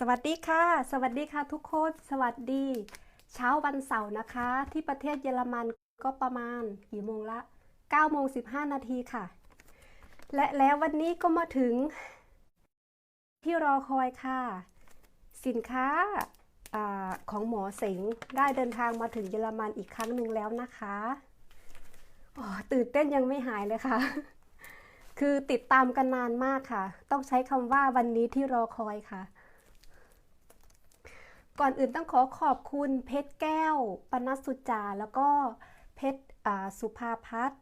สวัสดีค่ะ สวัสดีค่ะทุกคน สวัสดี เช้าวันเสาร์นะคะ ที่ประเทศเยอรมันก็ประมาณกี่โมงละ9โมง15 นาทีค่ะ และแล้ววันนี้ก็มาถึง ที่รอคอยค่ะ สินค้าอาของหมอเสงได้เดินทางมาถึงเยอรมันอีกครั้งหนึ่งแล้วนะคะตื่นเต้นยังไม่หายเลยค่ะ คือติดตามกันนานมากค่ะ ต้องใช้คำว่าวันนี้ที่รอคอยค่ะ ก่อนอื่นต้องขอขอบคุณเพชรแก้ว ปนัสสุจา แล้วก็เพชรสุภาพัฒน์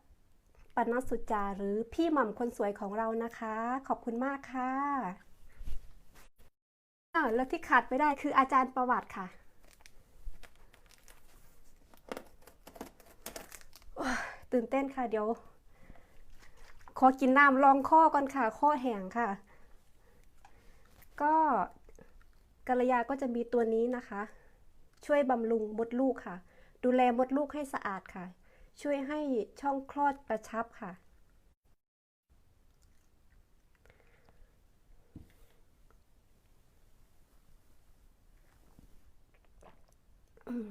ปนัสสุจาหรือพี่หม่ำคนสวยของเรานะคะ ขอบคุณมากค่ะแล้วที่ขาดไม่ได้คืออาจารย์ประวัติค่ะตื่นเต้นค่ะเดี๋ยวขอกินน้ำรองข้อก่อนค่ะ ข้อแห้งค่ะ ก็ กัลยาก็จะมีตัวนี้นะคะ ช่วยบำรุงมดลูกค่ะ ดูแลมดลูกให้สะอาดค่ะ ช่วยให้ช่องคลอดกระชับค่ะอืม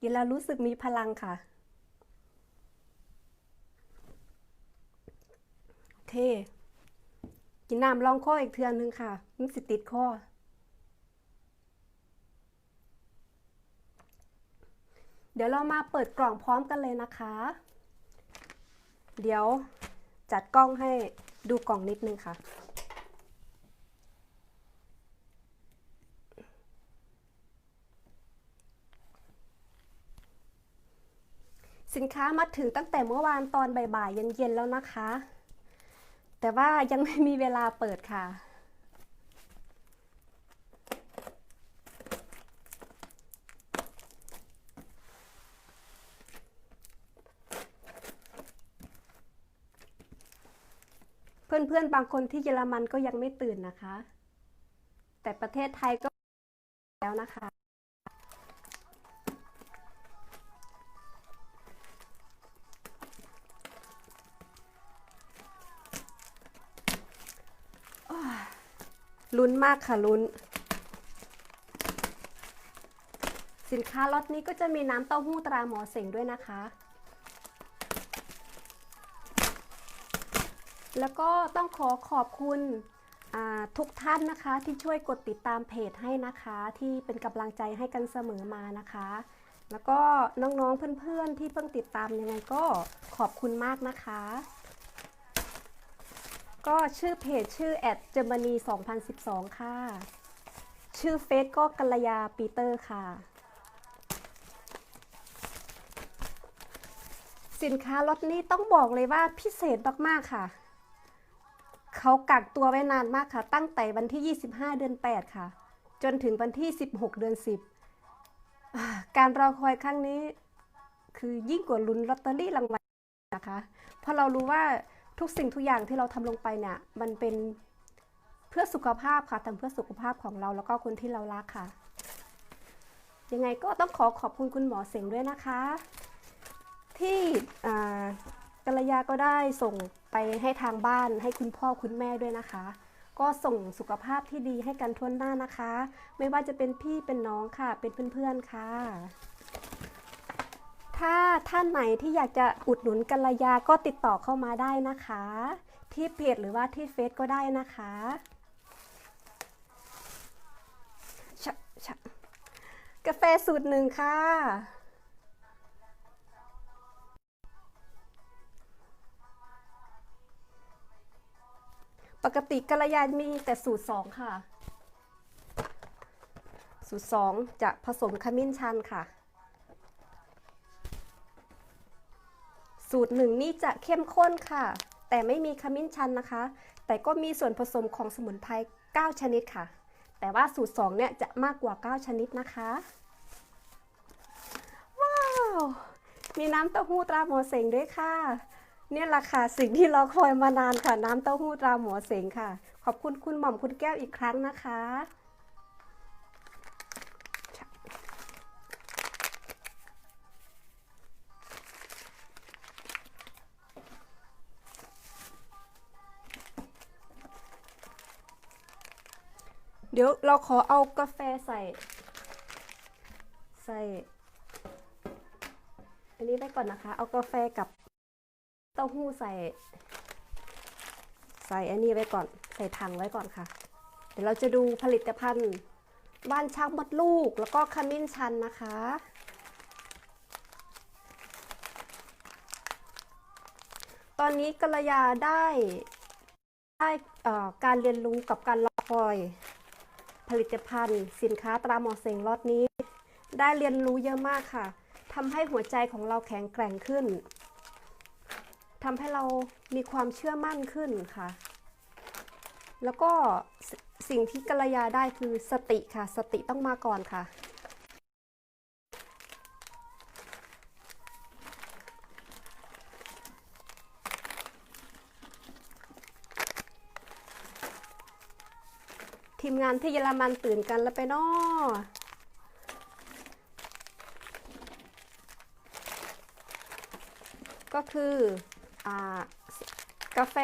กินแล้วรู้สึกมีพลังค่ะโอเค กินน้ำรองคออีกเทือนหนึ่งค่ะ มันสิติดคอเดี๋ยวเรามาเปิดกล่องพร้อมกันเลยนะคะ เดี๋ยวจัดกล้องให้ดูกล่องนิดนึงค่ะ สินค้ามาถึงตั้งแต่เมื่อวานตอนบ่ายๆเย็นๆแล้วนะคะ แต่ว่ายังไม่มีเวลาเปิดค่ะ เพื่อนๆบางคนที่เยอรมันก็ยังไม่ตื่นนะคะ แต่ประเทศไทยก็แล้วนะคะ ลุ้นมากค่ะลุ้น สินค้าล็อตนี้ก็จะมีน้ำเต้าหู้ตราหมอเสงด้วยนะคะ แล้วก็ต้องขอขอบคุณทุกท่านนะคะที่ช่วยกดติดตามเพจให้นะคะ ที่เป็นกำลังใจให้กันเสมอมานะคะ แล้วก็น้องๆเพื่อนๆที่เพิ่งติดตามยังไงก็ขอบคุณมากนะคะ ก็ชื่อเพจชื่อแอดเจอร์มนี2012 ค่ะ ชื่อเฟซก็กัลยาปีเตอร์ค่ะ สินค้าล็อตนี้ต้องบอกเลยว่าพิเศษมาก ๆ ค่ะ เขากักตัวไว้นานมากค่ะ ตั้งแต่วันที่ 25 เดือน 8 ค่ะ จนถึงวันที่ 16 เดือน 10 การรอคอยครั้งนี้ คือยิ่งกว่าลุ้นลอตเตอรี่รางวัลนะคะ เพราะเรารู้ว่า ทุกสิ่งทุกอย่างที่เราทำลงไปเนี่ยมันเป็นเพื่อสุขภาพค่ะทำเพื่อสุขภาพของเราแล้วก็คนที่เรารักค่ะ ยังไงก็ต้องขอขอบคุณคุณหมอเสงด้วยนะคะ ที่อ่ากัลยาก็ได้ส่งไปให้ทางบ้านให้คุณพ่อคุณแม่ด้วยนะคะ ก็ส่งสุขภาพที่ดีให้กันทั่วหน้านะคะ ไม่ว่าจะเป็นพี่เป็นน้องค่ะ เป็นเพื่อนๆค่ะ ถ้าท่านไหนที่อยากจะอุดหนุนกัลยาก็ติดต่อเข้ามาได้นะคะ ที่เพจหรือว่าที่เฟซก็ได้นะคะชะชะกาแฟสูตรหนึ่งค่ะ ปกติกัลยามีแต่สูตรสองค่ะ สูตรสองจะผสมขมิ้นชันค่ะ สูตรหนึ่งนี่จะเข้มข้นค่ะ แต่ไม่มีขมิ้นชันนะคะ แต่ก็มีส่วนผสมของสมุนไพร9 ชนิดค่ะ แต่ว่าสูตร 2 เนี่ยจะมากกว่า 9 ชนิดนะคะ ว้าว มีน้ำเต้าหู้ตราหมอเสงด้วยค่ะเนี่ยแหละค่ะสิ่งที่เราคอยมานานค่ะ น้ำเต้าหู้ตราหมอเสงค่ะ ขอบคุณคุณหม่อมคุณแก้วอีกครั้งนะคะ เดี๋ยวเราขอเอากาแฟใส่ ใส่ อันนี้ไว้ก่อนนะคะ เอากาแฟกับเต้าหู้ใส่ ใส่อันนี้ไว้ก่อน ใส่ถังไว้ก่อนค่ะ เดี๋ยวเราจะดูผลิตภัณฑ์บ้านช้างมดลูกแล้วก็ขมิ้นชันนะคะ ตอนนี้กัลยาได้ได้การเรียนรู้กับการรอคอย ผลิตภัณฑ์ สินค้าตราหมอเสงล็อตนี้ ได้เรียนรู้เยอะมากค่ะทำให้หัวใจของเราแข็งแกร่งขึ้นทำให้เรามีความเชื่อมั่นขึ้นค่ะ แล้วก็สสิ่งที่กัลยาได้คือสติค่ะ สติต้องมาก่อนค่ะ ทีมงานที่เยอรมันตื่นกันแล้วไปนอก็คืออกาแฟ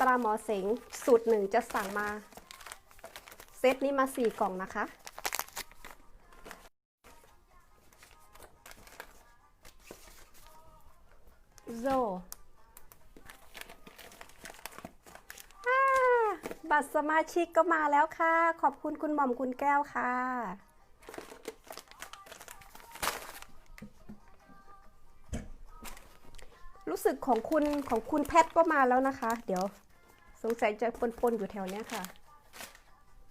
ตราหมอเสงสูตรหนึ่งจะสั่งมา เซตนี้มาสี่กล่องนะคะ โซอ่า บัตรสมาชิกก็มาแล้วค่ะ ขอบคุณคุณหม่อมคุณแก้วค่ะ รู้สึกของคุณของคุณแพทก็มาแล้วนะคะ เดี๋ยว สงสัยจะปนๆอยู่แถวเนี้ยค่ะ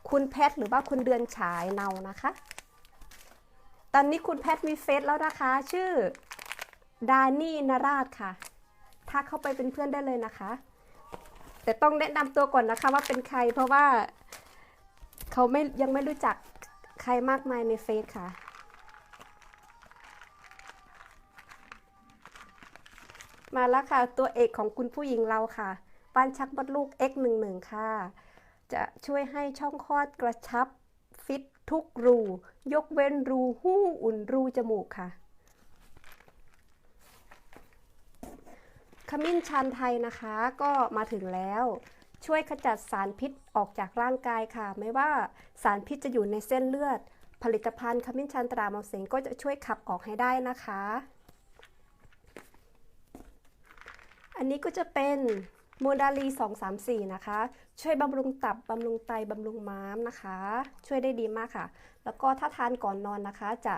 คุณแพทหรือว่าคุณเดือนฉายเนานะคะ ตอนนี้คุณแพทมีเฟซแล้วนะคะ ชื่อดานี่นราชค่ะถ้าเข้าไปเป็นเพื่อนได้เลยนะคะ แต่ต้องแนะนำตัวก่อนนะคะว่าเป็นใครเพราะว่าเขาไม่ยังไม่รู้จักใครมากมายในเฟซค่ะ มาแล้วค่ะ ตัวเอกของคุณผู้หญิงเราค่ะปานชักมดลูก X11 ค่ะ จะช่วยให้ช่องคลอดกระชับ ฟิตทุกรู ยกเว้นรูหู้อุ่นรูจมูกค่ะ ขมิ้นชันไทยนะคะก็มาถึงแล้ว ช่วยขจัดสารพิษออกจากร่างกายค่ะ ไม่ว่าสารพิษจะอยู่ในเส้นเลือด ผลิตภัณฑ์ขมิ้นชันตราหมอเสงก็จะช่วยขับออกให้ได้นะคะ อันนี้ก็จะเป็นโมดาลี 234 นะคะ ช่วยบำรุงตับ บำรุงไต บำรุงม้ามนะคะ ช่วยได้ดีมากค่ะ แล้วก็ถ้าทานก่อนนอนนะคะ จะ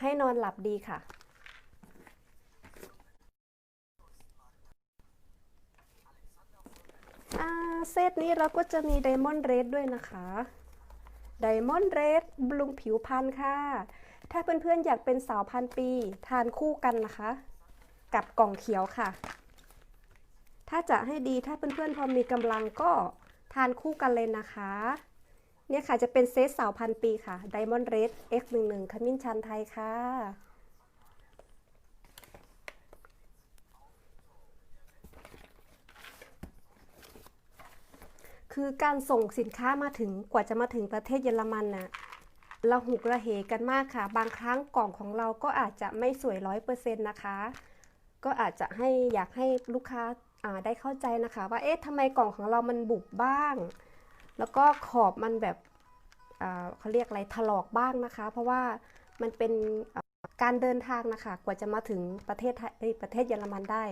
ให้นอนหลับดีค่ะ อ่า เซตนี้เราก็จะมีไดมอนด์เรดด้วยนะคะไดมอนด์เรดบำรุงผิวพรรณค่ะ ถ้าเพื่อนๆอยากเป็นสาวพันปีทานคู่กันนะคะ กับกล่องเขียวค่ะ ถ้าจะให้ดีถ้าเพื่อนๆพอมีกำลังก็ทานคู่กันเลยนะคะ เนี่ยค่ะจะเป็นเซตสาวพันปีค่ะ Diamond Red X11 ขมิ้นชันไทยค่ะ คือการส่งสินค้ามาถึงกว่าจะมาถึงประเทศเยอรมันน่ะระหุกระเหกันมากค่ะ บางครั้งกล่องของเราก็อาจจะไม่สวยร้อยเปอร์เซ็นต์นะคะ ก็อาจจะให้อยากให้ลูกค้าได้เข้าใจนะคะ ว่าเอ๊ะทำไมกล่องของเรามันบุบบ้าง แล้วก็ขอบมันแบบเขาเรียกอะไรถลอกบ้างนะคะ เพราะว่ามันเป็นการเดินทางนะคะ กว่าจะมาถึงประเทศไทยประเทศเยอรมันได้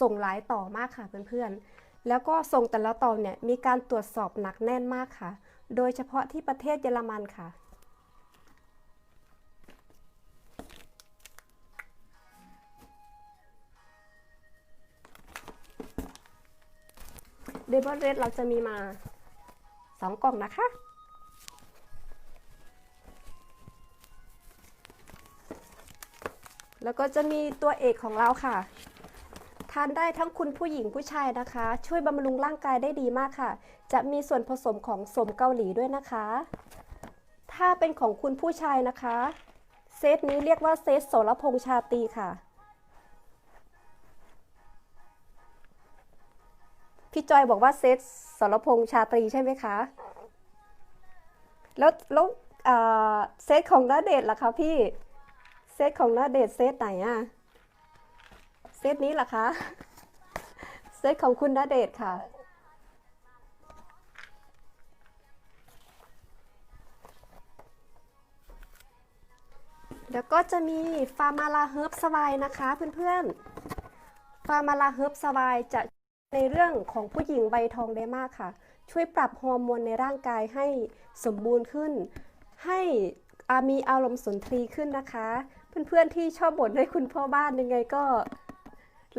ส่งหลายต่อมากค่ะเพื่อนๆ แล้วก็ส่งแต่ละต่อเนี่ยมีการตรวจสอบหนักแน่นมากค่ะ โดยเฉพาะที่ประเทศเยอรมันค่ะ เดบอนเรดเราจะมีมาสองกล่องนะคะแล้วก็จะมีตัวเอกของเราค่ะ ทานได้ทั้งคุณผู้หญิงผู้ชายนะคะ ช่วยบำรุงร่างกายได้ดีมากค่ะ จะมีส่วนผสมของสมเกาหลีด้วยนะคะ ถ้าเป็นของคุณผู้ชายนะคะ เซตนี้เรียกว่าเซตโสรพงชาตรีค่ะพี่จอยบอกว่าเซตสรพงษ์ชาตรีใช่ไหมคะ แล้วแล้วเซตของนาเดชล่ะคะพี่ เซตของนาเดชเซตไหนอะ เซตนี้ล่ะคะ เซตของคุณณเดชค่ะ แล้วก็จะมีฟาร์มาลาเฮิร์บสบายนะคะเพื่อนๆ ฟาร์มาลาเฮิร์บสบายจะในเรื่องของผู้หญิงใบทองได้มากค่ะ ช่วยปรับฮอร์โมนในร่างกายให้สมบูรณ์ขึ้น ให้มีอารมณ์สนทรีขึ้นนะคะ เพื่อนๆที่ชอบบ่นให้คุณพ่อบ้านยังไงก็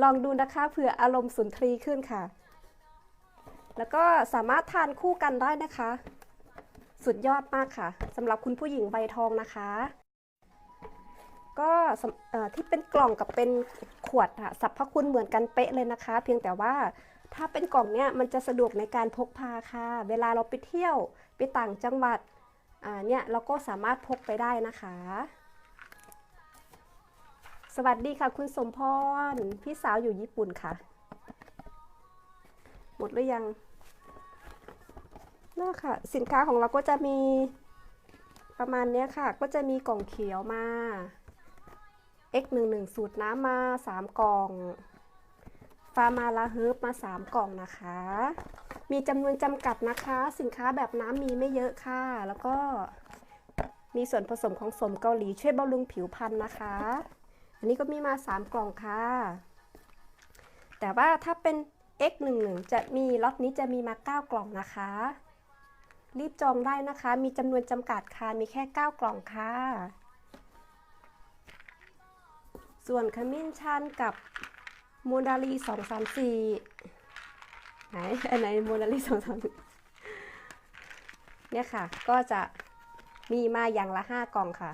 ลองดูนะคะเผื่ออารมณ์สุนทรีขึ้นค่ะ แล้วก็สามารถทานคู่กันได้นะคะ สุดยอดมากค่ะสำหรับคุณผู้หญิงใบทองนะคะ ก็ที่เป็นกล่องกับเป็นขวดอะสรรพคุณเหมือนกันเป๊ะเลยนะคะ เพียงแต่ว่าถ้าเป็นกล่องเนี่ยมันจะสะดวกในการพกพาค่ะ เวลาเราไปเที่ยวไปต่างจังหวัดเนี่ยเราก็สามารถพกไปได้นะคะ สวัสดีค่ะ คุณสมพร พี่สาวอยู่ญี่ปุ่นค่ะ หมดหรือยังน่าค่ะ สินค้าของเราก็จะมีประมาณนี้ค่ะ ก็จะมีกล่องเขียวมา X11 สูตรน้ำมา 3 กล่อง ฟาร์มาลาเฮิร์บมา 3 กล่องนะคะ มีจำนวนจำกัดนะคะ สินค้าแบบน้ำมีไม่เยอะค่ะ แล้วก็มีส่วนผสมของสมเกาหลีช่วยบำรุงผิวพรรณนะคะ อันนี้ก็มีมา 3 กล่องค่ะ แต่ว่าถ้าเป็น X11 จะมีล็อตนี้จะมีมา 9 กล่องนะคะ รีบจองได้นะคะ มีจำนวนจำกัดค่ะ มีแค่ 9 กล่องค่ะ ส่วนขมิ้นชันกับโมนาลี2 3 4 ไหนอันไหนโมนาลี2 3 4 เนี่ยค่ะ ก็จะมีมาอย่างละ 5 กล่องค่ะ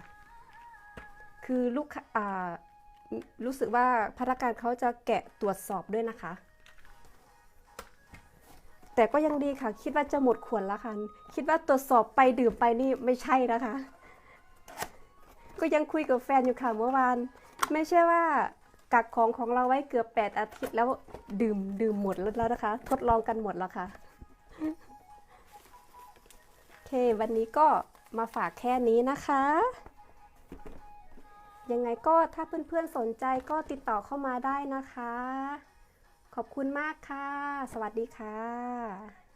คือลูกค้าอ่า รู้สึกว่าพนักงานเขาจะแกะตรวจสอบด้วยนะคะ แต่ก็ยังดีค่ะ คิดว่าจะหมดขวดแล้วค่ะ คิดว่าตรวจสอบไปดื่มไปนี่ไม่ใช่นะคะ ก็ยังคุยกับแฟนอยู่ค่ะเมื่อวาน ไม่ใช่ว่ากักของของเราไว้เกือบ 8 อาทิตย์แล้วดื่มดื่มหมดแล้วนะคะ ทดลองกันหมดแล้วค่ะโอเค วันนี้ก็มาฝากแค่นี้นะคะ ยังไงก็ถ้าเพื่อนๆสนใจก็ติดต่อเข้ามาได้นะคะ ขอบคุณมากค่ะ สวัสดีค่ะ